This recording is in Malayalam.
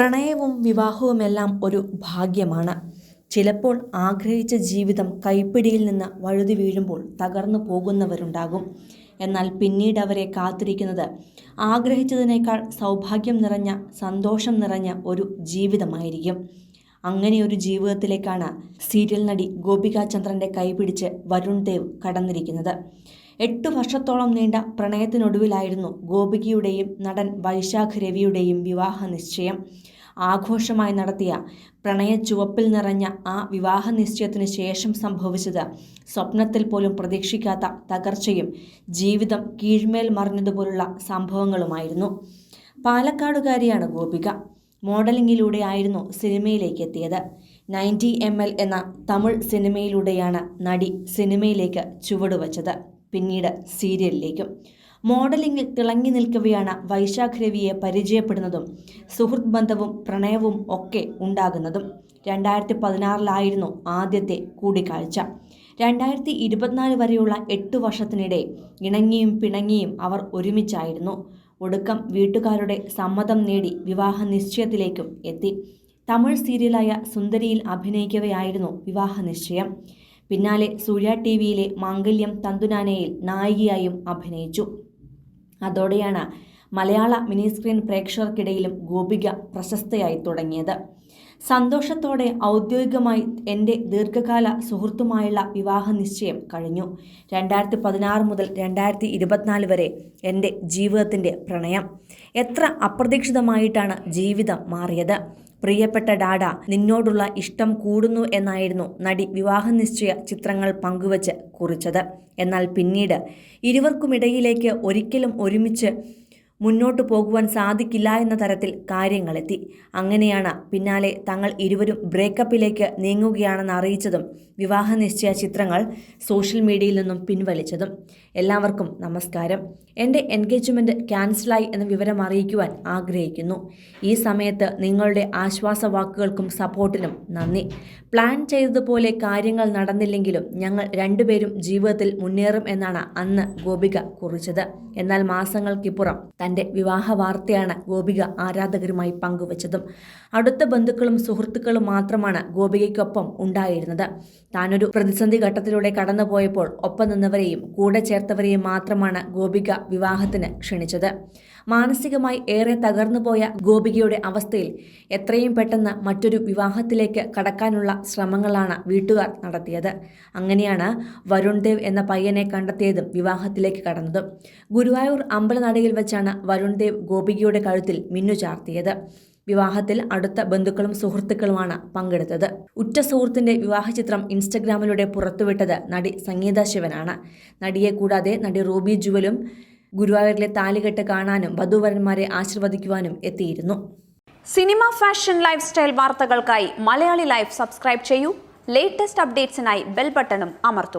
പ്രണയവും വിവാഹവുമെല്ലാം ഒരു ഭാഗ്യമാണ്. ചിലപ്പോൾ ആഗ്രഹിച്ച ജീവിതം കൈപ്പിടിയിൽ നിന്ന് വഴുതി വീഴുമ്പോൾ തകർന്നു പോകുന്നവരുണ്ടാകും. എന്നാൽ പിന്നീട് അവരെ കാത്തിരിക്കുന്നത് ആഗ്രഹിച്ചതിനേക്കാൾ സൗഭാഗ്യം നിറഞ്ഞ സന്തോഷം നിറഞ്ഞ ഒരു ജീവിതമായിരിക്കും. അങ്ങനെ ഒരു ജീവിതത്തിലേക്കാണ് സീരിയൽ നടി ഗോപിക ചന്ദ്രന്റെ കൈപിടിച്ച് വരുൺ ദേവ് കടന്നിരിക്കുന്നത്. എട്ട് വർഷത്തോളം നീണ്ട പ്രണയത്തിനൊടുവിലായിരുന്നു ഗോപികയുടെയും നടൻ വൈശാഖ് രവിയുടെയും വിവാഹ നിശ്ചയം. ആഘോഷമായി നടത്തിയ പ്രണയ ചുവപ്പിൽ നിറഞ്ഞ ആ വിവാഹ നിശ്ചയത്തിന് ശേഷം സംഭവിച്ചത് സ്വപ്നത്തിൽ പോലും പ്രതീക്ഷിക്കാത്ത തകർച്ചയും ജീവിതം കീഴ്മേൽ മറിഞ്ഞതുപോലുള്ള സംഭവങ്ങളുമായിരുന്നു. പാലക്കാടുകാരിയാണ് ഗോപിക. മോഡലിംഗിലൂടെ ആയിരുന്നു സിനിമയിലേക്ക് എത്തിയത് നയന്റി എം എൽ എന്ന തമിഴ് സിനിമയിലൂടെയാണ് നടി സിനിമയിലേക്ക് ചുവടുവച്ചത്. പിന്നീട് സീരിയലിലേക്കും. മോഡലിംഗിൽ തിളങ്ങി നിൽക്കവെയാണ് വൈശാഖ് രവിയെ പരിചയപ്പെടുന്നതും സുഹൃത്ത് ബന്ധവും പ്രണയവും ഒക്കെ ഉണ്ടാകുന്നതും. രണ്ടായിരത്തി പതിനാറിലായിരുന്നു ആദ്യത്തെ കൂടിക്കാഴ്ച. രണ്ടായിരത്തി ഇരുപത്തിനാല് വരെയുള്ള എട്ട് വർഷത്തിനിടെ ഇണങ്ങിയും പിണങ്ങിയും അവർ ഒരുമിച്ചായിരുന്നു. ഒടുക്കം വീട്ടുകാരുടെ സമ്മതം നേടി വിവാഹ നിശ്ചയത്തിലേക്കും എത്തി. തമിഴ് സീരിയലായ സുന്ദരിയിൽ അഭിനയിക്കവെയായിരുന്നു വിവാഹ നിശ്ചയം. പിന്നാലെ സൂര്യ ടി വിയിലെ മാംഗല്യം തന്തുനാനയിൽ നായികയായും അഭിനയിച്ചു. അതോടെയാണ് മലയാള മിനി സ്ക്രീൻ പ്രേക്ഷകർക്കിടയിലും ഗോപിക പ്രശസ്തയായി തുടങ്ങിയത്. സന്തോഷത്തോടെ ഔദ്യോഗികമായി എന്റെ ദീർഘകാല സുഹൃത്തുമായുള്ള വിവാഹ നിശ്ചയം കഴിഞ്ഞു. രണ്ടായിരത്തി പതിനാറ് മുതൽ രണ്ടായിരത്തി ഇരുപത്തിനാല് വരെ എന്റെ ജീവിതത്തിന്റെ പ്രണയം. എത്ര അപ്രതീക്ഷിതമായിട്ടാണ് ജീവിതം മാറിയത്. പ്രിയപ്പെട്ട ഡാഡ നിന്നോടുള്ള ഇഷ്ടം കൂടുന്നു എന്നായിരുന്നു നടി വിവാഹ നിശ്ചയ ചിത്രങ്ങൾ പങ്കുവച്ച് കുറിച്ചത്. എന്നാൽ പിന്നീട് ഇരുവർക്കുമിടയിലേക്ക് ഒരിക്കലും ഒരുമിച്ച് മുന്നോട്ടു പോകുവാൻ സാധിക്കില്ല എന്ന തരത്തിൽ കാര്യങ്ങളെത്തി. അങ്ങനെയാണ് പിന്നാലെ തങ്ങൾ ഇരുവരും ബ്രേക്കപ്പിലേക്ക് നീങ്ങുകയാണെന്ന് അറിയിച്ചതും വിവാഹ നിശ്ചയ ചിത്രങ്ങൾ സോഷ്യൽ മീഡിയയിൽ നിന്നും പിൻവലിച്ചതും. എല്ലാവർക്കും നമസ്കാരം. എന്റെ എൻഗേജ്മെന്റ് ക്യാൻസലായി എന്ന വിവരം അറിയിക്കുവാൻ ആഗ്രഹിക്കുന്നു. ഈ സമയത്ത് നിങ്ങളുടെ ആശ്വാസ വാക്കുകൾക്കും സപ്പോർട്ടിനും നന്ദി. പ്ലാൻ ചെയ്തതുപോലെ കാര്യങ്ങൾ നടന്നില്ലെങ്കിലും ഞങ്ങൾ രണ്ടുപേരും ജീവിതത്തിൽ മുന്നേറും എന്നാണ് അന്ന് ഗോപിക കുറിച്ചത്. എന്നാൽ മാസങ്ങൾക്കിപ്പുറം തന്റെ വിവാഹ വാർത്തയാണ് ഗോപിക ആരാധകരുമായി പങ്കുവച്ചതും. അടുത്ത ബന്ധുക്കളും സുഹൃത്തുക്കളും മാത്രമാണ് ഗോപികയ്ക്കൊപ്പം ഉണ്ടായിരുന്നത്. താനൊരു പ്രതിസന്ധി ഘട്ടത്തിലൂടെ കടന്നുപോയപ്പോൾ ഒപ്പം നിന്നവരെയും കൂടെ ചേർത്തവരെയും മാത്രമാണ് ഗോപിക വിവാഹത്തിന് ക്ഷണിച്ചത്. മാനസികമായി ഏറെ തകർന്നുപോയ ഗോപികയുടെ അവസ്ഥയിൽ എത്രയും പെട്ടെന്ന് മറ്റൊരു വിവാഹത്തിലേക്ക് കടക്കാനുള്ള ശ്രമങ്ങളാണ് വീട്ടുകാർ നടത്തിയത്. അങ്ങനെയാണ് വരുൺ ദേവ് എന്ന പയ്യനെ കണ്ടെത്തിയതും വിവാഹത്തിലേക്ക് കടന്നതും. ഗുരുവായൂർ അമ്പലനടയിൽ വെച്ചാണ് വരുൺ ദേവ് ഗോപികയുടെ കഴുത്തിൽ മിന്നു ചാർത്തിയത്. വിവാഹത്തിൽ അടുത്ത ബന്ധുക്കളും സുഹൃത്തുക്കളുമാണ് പങ്കെടുത്തത്. ഉറ്റ സുഹൃത്തിന്റെ വിവാഹ ചിത്രം ഇൻസ്റ്റഗ്രാമിലൂടെ പുറത്തുവിട്ടത് നടി സംഗീത ശിവനാണ്. നടിയെ കൂടാതെ നടി റോബി ജുവലും ഗുരുവായൂരിലെ താലികെട്ട് കാണാനും വധുവരന്മാരെ ആശീർവദിക്കുവാനും എത്തിയിരുന്നു. സിനിമ ഫാഷൻ ലൈഫ് സ്റ്റൈൽ വാർത്തകൾക്കായി മലയാളി ലൈഫ് സബ്സ്ക്രൈബ് ചെയ്യൂ. ലേറ്റസ്റ്റ് അപ്ഡേറ്റ്സിനായി ബെൽ ബട്ടണും അമർത്തും.